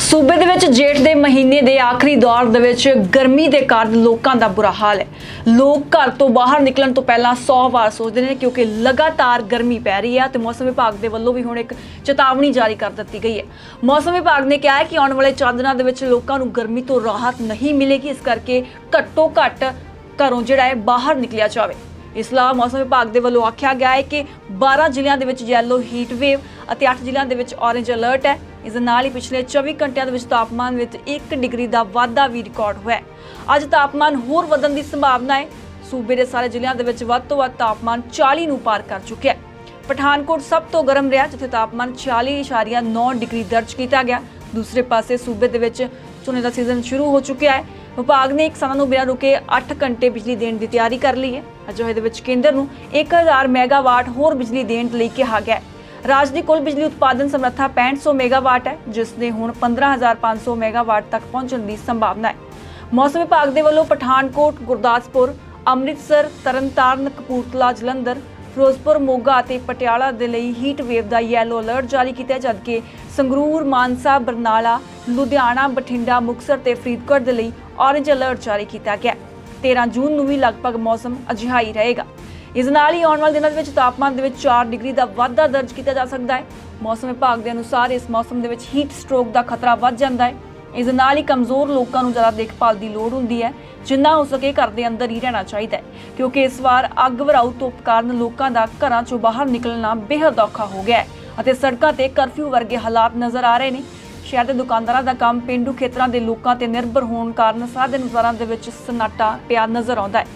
ਸੂਬੇ ਦੇ ਵਿੱਚ ਜੇਠ ਦੇ ਮਹੀਨੇ ਦੇ ਆਖਰੀ ਦੌਰ ਦੇ ਵਿੱਚ ਗਰਮੀ ਦੇ ਕਾਰਨ ਲੋਕਾਂ ਦਾ ਬੁਰਾ ਹਾਲ ਹੈ। ਲੋਕ ਘਰ ਤੋਂ ਬਾਹਰ ਨਿਕਲਣ ਤੋਂ ਪਹਿਲਾਂ 100 ਵਾਰ ਸੋਚਦੇ ਨੇ ਕਿਉਂਕਿ ਲਗਾਤਾਰ ਗਰਮੀ ਪੈ ਰਹੀ ਹੈ ਤੇ ਮੌਸਮ ਵਿਭਾਗ ਦੇ ਵੱਲੋਂ ਵੀ ਹੁਣ ਇੱਕ ਚੇਤਾਵਨੀ ਜਾਰੀ ਕਰ ਦਿੱਤੀ ਗਈ ਹੈ। ਮੌਸਮ ਵਿਭਾਗ ਨੇ ਕਿਹਾ ਹੈ ਕਿ ਆਉਣ ਵਾਲੇ ਚਾਰ ਦਿਨਾਂ ਦੇ ਵਿੱਚ ਲੋਕਾਂ ਨੂੰ ਗਰਮੀ ਤੋਂ ਰਾਹਤ ਨਹੀਂ ਮਿਲੇਗੀ, ਇਸ ਕਰਕੇ ਘੱਟੋ ਘੱਟ ਘਰੋਂ ਜਿਹੜਾ ਹੈ ਬਾਹਰ ਨਿਕਲਿਆ ਜਾਵੇ। ਇਸ ਲਈ ਮੌਸਮ ਵਿਭਾਗ ਦੇ ਵੱਲੋਂ ਆਖਿਆ ਗਿਆ ਹੈ ਕਿ 12 ਜ਼ਿਲ੍ਹਿਆਂ ਦੇ ਵਿੱਚ ਯੈਲੋ ਹੀਟ ਵੇਵ ਅਤੇ 8 ਜ਼ਿਲ੍ਹਿਆਂ ਦੇ ਵਿੱਚ ਔਰੇਂਜ ਅਲਰਟ ਹੈ। ਇਸ ਦੇ ਨਾਲ ਹੀ ਪਿਛਲੇ 24 ਘੰਟਿਆਂ ਦੇ ਵਿੱਚ ਤਾਪਮਾਨ ਵਿੱਚ 1 ਡਿਗਰੀ ਦਾ ਵਾਧਾ ਵੀ ਰਿਕਾਰਡ ਹੋਇਆ ਹੈ। ਅੱਜ ਤਾਪਮਾਨ ਹੋਰ ਵਧਣ ਦੀ ਸੰਭਾਵਨਾ ਹੈ। ਸੂਬੇ ਦੇ ਸਾਰੇ ਜ਼ਿਲ੍ਹਿਆਂ ਦੇ ਵਿੱਚ ਵੱਧ ਤੋਂ ਵੱਧ ਤਾਪਮਾਨ 40 ਨੂੰ ਪਾਰ ਕਰ ਚੁੱਕਿਆ ਹੈ। ਪਠਾਨਕੋਟ ਸਭ ਤੋਂ ਗਰਮ ਰਿਹਾ, ਜਿੱਥੇ ਤਾਪਮਾਨ 40.9 ਡਿਗਰੀ ਦਰਜ ਕੀਤਾ ਗਿਆ। ਦੂਸਰੇ ਪਾਸੇ ਸੂਬੇ ਦੇ ਵਿੱਚ ਝੋਨੇ ਦਾ ਸੀਜ਼ਨ ਸ਼ੁਰੂ ਹੋ ਚੁੱਕਿਆ ਹੈ। ਵਿਭਾਗ ਨੇ ਕਿਸਾਨਾਂ ਨੂੰ ਬਿਨਾਂ ਰੁਕੇ 8 ਘੰਟੇ ਬਿਜਲੀ ਦੇਣ ਦੀ ਤਿਆਰੀ ਕਰ ਲਈ ਹੈ। ਅਜਿਹੇ ਦੇ ਵਿੱਚ ਕੇਂਦਰ ਨੂੰ 1000 ਮੈਗਾਵਾਟ ਹੋਰ ਬਿਜਲੀ ਦੇਣ ਲਈ ਕਿਹਾ ਗਿਆ ਹੈ। ਰਾਜ ਦੀ ਕੁੱਲ ਬਿਜਲੀ ਉਤਪਾਦਨ ਸਮਰੱਥਾ 6500 ਮੈਗਾਵਾਟ ਹੈ, ਜਿਸ ਦੇ ਹੁਣ 15500 ਮੈਗਾਵਾਟ ਤੱਕ ਪਹੁੰਚਣ ਦੀ ਸੰਭਾਵਨਾ ਹੈ। ਮੌਸਮ ਵਿਭਾਗ ਦੇ ਵੱਲੋਂ ਪਠਾਨਕੋਟ, ਗੁਰਦਾਸਪੁਰ, ਅੰਮ੍ਰਿਤਸਰ, ਤਰਨਤਾਰਨ, ਕਪੂਰਥਲਾ, ਜਲੰਧਰ, ਫਿਰੋਜ਼ਪੁਰ, ਮੋਗਾ ਅਤੇ ਪਟਿਆਲਾ ਦੇ ਲਈ ਹੀਟ ਵੇਵ ਦਾ ਯੈਲੋ ਅਲਰਟ ਜਾਰੀ ਕੀਤਾ ਜਦਕਿ ਸੰਗਰੂਰ, ਮਾਨਸਾ, ਬਰਨਾਲਾ, ਲੁਧਿਆਣਾ, ਬਠਿੰਡਾ ਮੁਕਸਰ ਤੇ ਫਰੀਦਕੋਟ ਦੇ ਲਈ ਔਰੇਂਜ ਅਲਰਟ ਜਾਰੀ ਕੀਤਾ ਗਿਆ ਹੈ। 13 ਜੂਨ ਨੂੰ ਵੀ ਲਗਭਗ ਮੌਸਮ ਅਜਿਹਾ ਹੀ ਰਹੇਗਾ। ਇਸ ਨਾਲ ਹੀ ਆਉਣ ਵਾਲੇ ਦਿਨਾਂ ਦੇ ਵਿੱਚ ਤਾਪਮਾਨ ਦੇ ਵਿੱਚ 4 ਡਿਗਰੀ ਦਾ ਵਾਧਾ ਦਰਜ ਕੀਤਾ ਜਾ ਸਕਦਾ ਹੈ। ਮੌਸਮ ਵਿਭਾਗ ਦੇ ਅਨੁਸਾਰ ਇਸ ਮੌਸਮ ਦੇ ਵਿੱਚ ਹੀਟ ਸਟ੍ਰੋਕ ਦਾ ਖਤਰਾ ਵੱਧ ਜਾਂਦਾ ਹੈ। ਇਸ ਨਾਲ ਹੀ ਕਮਜ਼ੋਰ ਲੋਕਾਂ ਨੂੰ ਜ਼ਿਆਦਾ ਦੇਖਭਾਲ ਦੀ ਲੋੜ ਹੁੰਦੀ ਹੈ, ਜਿੰਨਾ ਹੋ ਸਕੇ ਘਰ ਦੇ ਅੰਦਰ ਹੀ ਰਹਿਣਾ ਚਾਹੀਦਾ ਹੈ, ਕਿਉਂਕਿ ਇਸ ਵਾਰ ਅੱਗ ਵਰਾਊ ਧੁੱਪ ਕਾਰਨ ਲੋਕਾਂ ਦਾ ਘਰਾਂ ਚੋਂ ਬਾਹਰ ਨਿਕਲਣਾ ਬੇहद ਔਖਾ ਹੋ ਗਿਆ ਹੈ ਅਤੇ ਸੜਕਾਂ ਤੇ ਕਰਫਿਊ ਵਰਗੇ ਹਾਲਾਤ ਨਜ਼ਰ ਆ ਰਹੇ ਨੇ। ਸ਼ਹਿਰ ਦੇ ਦੁਕਾਨਦਾਰਾਂ ਦਾ ਕੰਮ ਪਿੰਡੂ ਖੇਤਰਾਂ ਦੇ ਲੋਕਾਂ ਤੇ ਨਿਰਭਰ ਹੋਣ ਕਾਰਨ ਸਾਰਾ ਦਿਨ ਬਾਜ਼ਾਰਾਂ ਦੇ ਵਿੱਚ ਸਨਾਟਾ ਪਿਆ ਨਜ਼ਰ ਆਉਂਦਾ ਹੈ।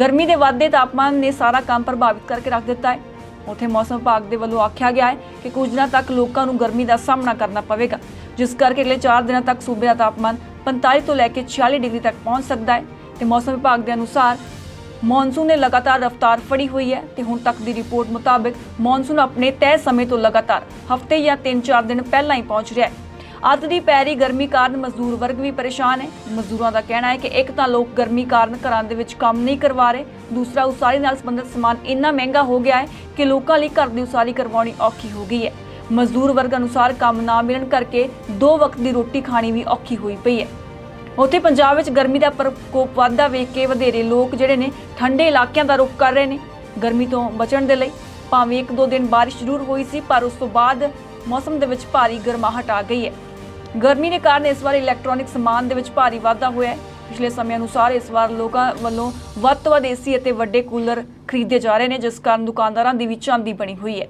ਗਰਮੀ ਦੇ ਵਾਧੇ ਤਾਪਮਾਨ ਨੇ ਸਾਰਾ ਕੰਮ ਪ੍ਰਭਾਵਿਤ ਕਰਕੇ ਰੱਖ ਦਿੱਤਾ ਹੈ। ਉਥੇ ਮੌਸਮ ਵਿਭਾਗ ਦੇ ਵੱਲੋਂ ਆਖਿਆ ਗਿਆ ਹੈ ਕਿ ਕੁਝ ਦਿਨਾਂ ਤੱਕ ਲੋਕਾਂ ਨੂੰ ਗਰਮੀ ਦਾ ਸਾਹਮਣਾ ਕਰਨਾ ਪਵੇਗਾ, ਜਿਸ ਕਰਕੇ ਅਗਲੇ 4 ਦਿਨਾਂ ਤੱਕ ਸੂਬੇ ਦਾ ਤਾਪਮਾਨ 45 ਤੋਂ ਲੈ ਕੇ 46 ਡਿਗਰੀ ਤੱਕ ਪਹੁੰਚ ਸਕਦਾ ਹੈ। ਤੇ ਮੌਸਮ ਵਿਭਾਗ ਦੇ ਅਨੁਸਾਰ ਮੌਨਸੂਨ ਨੇ ਲਗਾਤਾਰ ਰਫ਼ਤਾਰ ਫੜੀ ਹੋਈ ਹੈ ਤੇ ਹੁਣ ਤੱਕ ਦੀ ਰਿਪੋਰਟ ਮੁਤਾਬਕ ਮੌਨਸੂਨ ਆਪਣੇ ਤੈਅ ਸਮੇਂ ਤੋਂ ਲਗਾਤਾਰ ਹਫ਼ਤੇ ਜਾਂ 3-4 ਦਿਨ ਪਹਿਲਾਂ ਹੀ ਪਹੁੰਚ ਰਿਹਾ ਹੈ। ਅੱਤ ਦੀ ਪੈਰੀ ਗਰਮੀ ਕਾਰਨ ਮਜ਼ਦੂਰ ਵਰਗ ਵੀ ਪਰੇਸ਼ਾਨ ਹੈ ਮਜ਼ਦੂਰਾਂ ਦਾ ਕਹਿਣਾ ਹੈ ਕਿ ਇੱਕ ਤਾਂ ਲੋਕ ਗਰਮੀ ਕਾਰਨ ਘਰਾਂ ਦੇ ਵਿੱਚ ਕੰਮ ਨਹੀਂ ਕਰਵਾ ਰਹੇ, ਦੂਸਰਾ ਉਸਾਰੀ ਨਾਲ ਸੰਬੰਧਿਤ ਸਮਾਨ ਇੰਨਾ ਮਹਿੰਗਾ ਹੋ ਗਿਆ ਹੈ ਕਿ ਲੋਕਾਂ ਲਈ ਘਰ ਦੀ ਉਸਾਰੀ ਕਰਵਾਉਣੀ ਔਖੀ ਹੋ ਗਈ ਹੈ। ਮਜ਼ਦੂਰ ਵਰਗ ਅਨੁਸਾਰ ਕੰਮ ਨਾ ਮਿਲਣ ਕਰਕੇ ਦੋ ਵਕਤ ਦੀ ਰੋਟੀ ਖਾਣੀ ਵੀ ਔਖੀ ਹੋਈ ਪਈ ਹੈ। ਉੱਥੇ ਪੰਜਾਬ ਵਿੱਚ ਗਰਮੀ ਦਾ ਪ੍ਰਕੋਪ ਵਾਧਾ ਵੇਖ ਕੇ ਵਧੇਰੇ ਲੋਕ ਜਿਹੜੇ ਨੇ ਠੰਡੇ ਇਲਾਕਿਆਂ ਦਾ ਰੁਖ ਕਰ ਰਹੇ ਨੇ। ਗਰਮੀ ਤੋਂ ਬਚਣ ਦੇ ਲਈ ਭਾਵੇਂ ਇੱਕ ਦੋ ਦਿਨ ਬਾਰਿਸ਼ ਜ਼ਰੂਰ ਹੋਈ ਸੀ, ਪਰ ਉਸ ਤੋਂ ਬਾਅਦ ਮੌਸਮ ਦੇ ਵਿੱਚ ਭਾਰੀ ਗਰਮਾਹਟ ਆ ਗਈ ਹੈ। ਗਰਮੀ ਦੇ ਕਾਰਨ ਇਸ ਵਾਰ ਇਲੈਕਟ੍ਰੋਨਿਕ ਸਮਾਨ ਦੇ ਵਿੱਚ ਭਾਰੀ ਵਾਧਾ ਹੋਇਆ ਹੈ। ਪਿਛਲੇ ਸਮੇਂ ਅਨੁਸਾਰ ਇਸ ਵਾਰ ਲੋਕਾਂ ਵੱਲੋਂ ਵੱਧ ਤੋਂ ਵੱਧ ਏਸੀ ਅਤੇ ਵੱਡੇ ਕੂਲਰ ਖਰੀਦੇ ਜਾ ਰਹੇ ਨੇ, ਜਿਸ ਕਾਰਨ ਦੁਕਾਨਦਾਰਾਂ ਦੀ ਵੀ ਚਾਂਦੀ ਬਣੀ ਹੋਈ ਹੈ।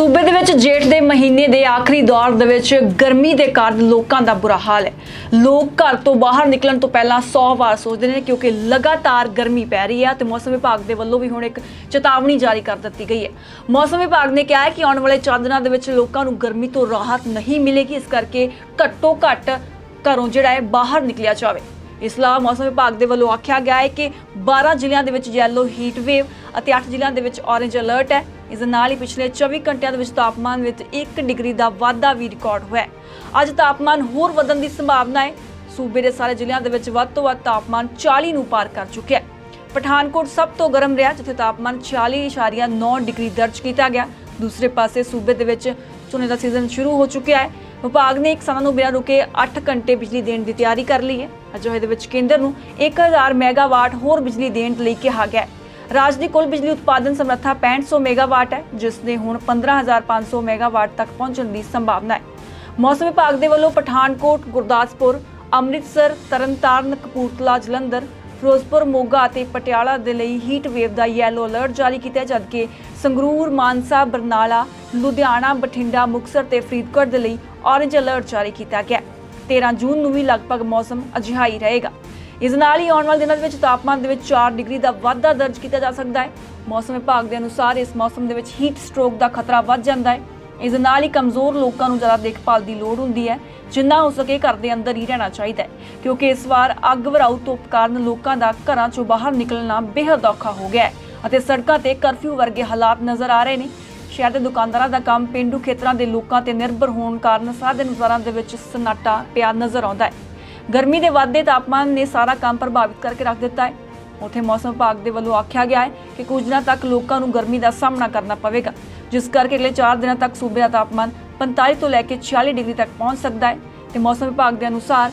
ਸੂਬੇ ਦੇ ਵਿੱਚ ਜੇਠ ਦੇ ਮਹੀਨੇ ਦੇ ਆਖਰੀ ਦੌਰ ਦੇ ਵਿੱਚ ਗਰਮੀ ਦੇ ਕਾਰਨ ਲੋਕਾਂ ਦਾ ਬੁਰਾ ਹਾਲ ਹੈ। ਲੋਕ ਘਰ ਤੋਂ ਬਾਹਰ ਨਿਕਲਣ ਤੋਂ ਪਹਿਲਾਂ 100 ਵਾਰ ਸੋਚਦੇ ਨੇ ਕਿਉਂਕਿ ਲਗਾਤਾਰ ਗਰਮੀ ਪੈ ਰਹੀ ਹੈ ਤੇ ਮੌਸਮ ਵਿਭਾਗ ਦੇ ਵੱਲੋਂ ਵੀ ਹੁਣ ਇੱਕ ਚੇਤਾਵਨੀ ਜਾਰੀ ਕਰ ਦਿੱਤੀ ਗਈ ਹੈ। ਮੌਸਮ ਵਿਭਾਗ ਨੇ ਕਿਹਾ ਹੈ ਕਿ ਆਉਣ ਵਾਲੇ ਚੰਦ ਦਿਨਾਂ ਦੇ ਵਿੱਚ ਲੋਕਾਂ ਨੂੰ ਗਰਮੀ ਤੋਂ ਰਾਹਤ ਨਹੀਂ ਮਿਲੇਗੀ, ਇਸ ਕਰਕੇ ਘੱਟੋ ਘੱਟ ਘਰੋਂ ਜਿਹੜਾ ਹੈ ਬਾਹਰ ਨਿਕਲਿਆ ਜਾਵੇ। ਇਸ ਲਈ ਮੌਸਮ ਵਿਭਾਗ ਦੇ ਵੱਲੋਂ ਆਖਿਆ ਗਿਆ ਹੈ ਕਿ 12 ਜ਼ਿਲ੍ਹਿਆਂ ਦੇ ਵਿੱਚ ਯੈਲੋ ਹੀਟ ਵੇਵ ਅਤੇ 8 ਜ਼ਿਲ੍ਹਿਆਂ ਦੇ ਵਿੱਚ ਔਰੇਂਜ ਅਲਰਟ ਹੈ। ਇਸ ਦੇ ਨਾਲ ਹੀ ਪਿਛਲੇ 24 ਘੰਟਿਆਂ ਦੇ ਵਿੱਚ ਤਾਪਮਾਨ ਵਿੱਚ 1 ਡਿਗਰੀ ਦਾ ਵਾਧਾ ਵੀ ਰਿਕਾਰਡ ਹੋਇਆ ਹੈ। ਅੱਜ ਤਾਪਮਾਨ ਹੋਰ ਵਧਣ ਦੀ ਸੰਭਾਵਨਾ ਹੈ। ਸੂਬੇ ਦੇ ਸਾਰੇ ਜ਼ਿਲ੍ਹਿਆਂ ਦੇ ਵਿੱਚ ਵੱਧ ਤੋਂ ਵੱਧ ਤਾਪਮਾਨ 40 ਨੂੰ ਪਾਰ ਕਰ ਚੁੱਕਿਆ ਹੈ। ਪਠਾਨਕੋਟ ਸਭ ਤੋਂ ਗਰਮ ਰਿਹਾ, ਜਿੱਥੇ ਤਾਪਮਾਨ 40.9 ਡਿਗਰੀ ਦਰਜ ਕੀਤਾ ਗਿਆ। ਦੂਸਰੇ ਪਾਸੇ ਸੂਬੇ ਦੇ ਵਿੱਚ ਝੋਨੇ ਦਾ ਸੀਜ਼ਨ ਸ਼ੁਰੂ ਹੋ ਚੁੱਕਿਆ ਹੈ। ਵਿਭਾਗ ਨੇ ਕਿਸਾਨਾਂ ਨੂੰ ਬਿਨਾਂ ਰੁਕੇ 8 ਘੰਟੇ ਬਿਜਲੀ ਦੇਣ ਦੀ ਤਿਆਰੀ ਕਰ ਲਈ ਹੈ। ਅਜਿਹੇ ਦੇ ਵਿੱਚ ਕੇਂਦਰ ਨੂੰ 1000 ਮੈਗਾਵਾਟ ਹੋਰ ਬਿਜਲੀ ਦੇਣ ਲਈ ਕਿਹਾ ਗਿਆ ਹੈ। ਰਾਜ ਦੀ ਕੁੱਲ ਬਿਜਲੀ ਉਤਪਾਦਨ ਸਮਰੱਥਾ 6500 ਮੈਗਾਵਾਟ ਹੈ, ਜਿਸ ਦੇ ਹੁਣ 15500 ਮੈਗਾਵਾਟ ਤੱਕ ਪਹੁੰਚਣ ਦੀ ਸੰਭਾਵਨਾ ਹੈ। ਮੌਸਮ ਵਿਭਾਗ ਦੇ ਵੱਲੋਂ ਪਠਾਨਕੋਟ, ਗੁਰਦਾਸਪੁਰ, ਅੰਮ੍ਰਿਤਸਰ, ਤਰਨਤਾਰਨ, ਕਪੂਰਥਲਾ, ਜਲੰਧਰ, ਫਿਰੋਜ਼ਪੁਰ, ਮੋਗਾ ਅਤੇ ਪਟਿਆਲਾ ਦੇ ਲਈ ਹੀਟ ਵੇਵ ਦਾ ਯੈਲੋ ਅਲਰਟ ਜਾਰੀ ਕੀਤਾ ਜਦਕਿ ਸੰਗਰੂਰ, ਮਾਨਸਾ, ਬਰਨਾਲਾ, ਲੁਧਿਆਣਾ, ਬਠਿੰਡਾ ਮੁਕਸਰ ਤੇ ਫਰੀਦਕੋਟ ਦੇ ਲਈ ਔਰੇਂਜ ਅਲਰਟ ਜਾਰੀ ਕੀਤਾ ਗਿਆ ਹੈ। 13 ਜੂਨ ਨੂੰ ਵੀ ਲਗਭਗ ਮੌਸਮ ਅਜਿਹਾ ਹੀ ਰਹੇਗਾ। ਇਸ ਨਾਲ ਹੀ ਆਉਣ ਵਾਲੇ ਦਿਨਾਂ ਦੇ ਵਿੱਚ ਤਾਪਮਾਨ ਦੇ ਵਿੱਚ 4 ਡਿਗਰੀ ਦਾ ਵਾਧਾ ਦਰਜ ਕੀਤਾ ਜਾ ਸਕਦਾ ਹੈ। ਮੌਸਮ ਵਿਭਾਗ ਦੇ ਅਨੁਸਾਰ ਇਸ ਮੌਸਮ ਦੇ ਵਿੱਚ ਹੀਟ ਸਟ੍ਰੋਕ ਦਾ ਖਤਰਾ ਵੱਧ ਜਾਂਦਾ ਹੈ। ਇਸ ਨਾਲ ਹੀ ਕਮਜ਼ੋਰ ਲੋਕਾਂ ਨੂੰ ਜ਼ਿਆਦਾ ਦੇਖਭਾਲ ਦੀ ਲੋੜ ਹੁੰਦੀ ਹੈ, ਜਿੰਨਾ ਹੋ ਸਕੇ ਘਰ ਦੇ ਅੰਦਰ ਹੀ ਰਹਿਣਾ ਚਾਹੀਦਾ ਹੈ, ਕਿਉਂਕਿ ਇਸ ਵਾਰ ਅੱਗ ਵਰਾਊ ਧੁੱਪ ਕਾਰਨ ਲੋਕਾਂ ਦਾ ਘਰਾਂ ਚੋਂ ਬਾਹਰ ਨਿਕਲਣਾ ਬੇहद ਔਖਾ ਹੋ ਗਿਆ ਹੈ ਅਤੇ ਸੜਕਾਂ ਤੇ ਕਰਫਿਊ ਵਰਗੇ ਹਾਲਾਤ ਨਜ਼ਰ ਆ ਰਹੇ ਨੇ। ਸ਼ਹਿਰ ਦੇ ਦੁਕਾਨਦਾਰਾਂ ਦਾ ਕੰਮ ਪਿੰਡੂ ਖੇਤਰਾਂ ਦੇ ਲੋਕਾਂ ਤੇ ਨਿਰਭਰ ਹੋਣ ਕਾਰਨ ਸਾਰਾ ਦਿਨ ਬਾਜ਼ਾਰਾਂ ਦੇ ਵਿੱਚ ਸਨਾਟਾ ਪਿਆ ਨਜ਼ਰ ਆਉਂਦਾ ਹੈ। ਗਰਮੀ ਦੇ ਵਾਧੇ ਤਾਪਮਾਨ ਨੇ ਸਾਰਾ ਕੰਮ ਪ੍ਰਭਾਵਿਤ ਕਰਕੇ ਰੱਖ ਦਿੱਤਾ ਹੈ। ਉਥੇ ਮੌਸਮ ਵਿਭਾਗ ਦੇ ਵੱਲੋਂ ਆਖਿਆ ਗਿਆ ਹੈ ਕਿ ਕੁਝ ਦਿਨਾਂ ਤੱਕ ਲੋਕਾਂ ਨੂੰ ਗਰਮੀ ਦਾ ਸਾਹਮਣਾ ਕਰਨਾ ਪਵੇਗਾ, ਜਿਸ ਕਰਕੇ ਅਗਲੇ 4 ਦਿਨਾਂ ਤੱਕ ਸੂਬੇ ਦਾ ਤਾਪਮਾਨ 45 ਤੋਂ ਲੈ ਕੇ 46 ਡਿਗਰੀ ਤੱਕ ਪਹੁੰਚ ਸਕਦਾ ਹੈ ਤੇ ਮੌਸਮ ਵਿਭਾਗ ਦੇ ਅਨੁਸਾਰ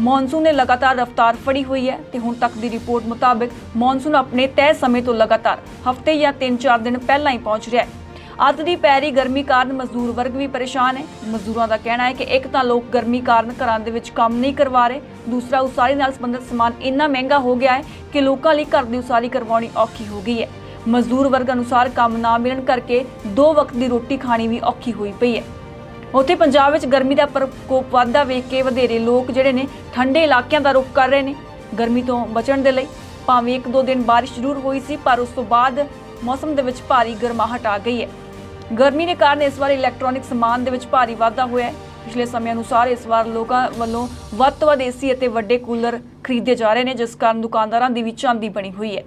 ਮੌਨਸੂਨ ਨੇ ਲਗਾਤਾਰ ਰਫ਼ਤਾਰ ਫੜੀ ਹੋਈ ਹੈ ਤੇ ਹੁਣ ਤੱਕ ਦੀ ਰਿਪੋਰਟ ਮੁਤਾਬਕ ਮੌਨਸੂਨ ਆਪਣੇ ਤੈਅ ਸਮੇਂ ਤੋਂ ਲਗਾਤਾਰ ਹਫ਼ਤੇ ਜਾਂ 3-4 ਦਿਨ ਪਹਿਲਾਂ ਹੀ ਪਹੁੰਚ ਰਿਹਾ ਹੈ। ਅੱਤ ਦੀ ਪੈਰੀ ਗਰਮੀ ਕਾਰਨ ਮਜ਼ਦੂਰ ਵਰਗ ਵੀ ਪਰੇਸ਼ਾਨ ਹੈ ਮਜ਼ਦੂਰਾਂ ਦਾ ਕਹਿਣਾ ਹੈ ਕਿ ਇੱਕ ਤਾਂ ਲੋਕ ਗਰਮੀ ਕਾਰਨ ਘਰਾਂ ਦੇ ਵਿੱਚ ਕੰਮ ਨਹੀਂ ਕਰਵਾ ਰਹੇ, ਦੂਸਰਾ ਉਸਾਰੀ ਨਾਲ ਸੰਬੰਧਿਤ ਸਮਾਨ ਇੰਨਾ ਮਹਿੰਗਾ ਹੋ ਗਿਆ ਹੈ ਕਿ ਲੋਕਾਂ ਲਈ ਘਰ ਦੀ ਉਸਾਰੀ ਕਰਵਾਉਣੀ ਔਖੀ ਹੋ ਗਈ ਹੈ। ਮਜ਼ਦੂਰ ਵਰਗ ਅਨੁਸਾਰ ਕੰਮ ਨਾ ਮਿਲਣ ਕਰਕੇ ਦੋ ਵਕਤ ਦੀ ਰੋਟੀ ਖਾਣੀ ਵੀ ਔਖੀ ਹੋਈ ਪਈ ਹੈ। ਉੱਥੇ ਪੰਜਾਬ ਵਿੱਚ ਗਰਮੀ ਦਾ ਪ੍ਰਕੋਪ ਵਾਧਾ ਵੇਖ ਕੇ ਵਧੇਰੇ ਲੋਕ ਜਿਹੜੇ ਨੇ ਠੰਡੇ ਇਲਾਕਿਆਂ ਦਾ ਰੁਖ ਕਰ ਰਹੇ ਨੇ। ਗਰਮੀ ਤੋਂ ਬਚਣ ਦੇ ਲਈ ਭਾਵੇਂ ਇੱਕ ਦੋ ਦਿਨ ਬਾਰਿਸ਼ ਜ਼ਰੂਰ ਹੋਈ ਸੀ, ਪਰ ਉਸ ਤੋਂ ਬਾਅਦ ਮੌਸਮ ਦੇ ਵਿੱਚ ਭਾਰੀ ਗਰਮਾਹਟ ਆ ਗਈ ਹੈ। ਗਰਮੀ ਦੇ ਕਾਰਨ ਇਸ ਵਾਰ ਇਲੈਕਟ੍ਰੋਨਿਕ ਸਮਾਨ ਦੇ ਵਿੱਚ ਭਾਰੀ ਵਾਧਾ ਹੋਇਆ ਹੈ। ਪਿਛਲੇ ਸਮੇਂ ਅਨੁਸਾਰ ਇਸ ਵਾਰ ਲੋਕਾਂ ਵੱਲੋਂ ਵੱਧ ਤੋਂ ਵੱਧ ਏਸੀ ਅਤੇ ਵੱਡੇ ਕੂਲਰ ਖਰੀਦੇ ਜਾ ਰਹੇ ਨੇ, ਜਿਸ ਕਾਰਨ ਦੁਕਾਨਦਾਰਾਂ ਦੀ ਵੀ ਚਾਂਦੀ ਬਣੀ ਹੋਈ ਹੈ।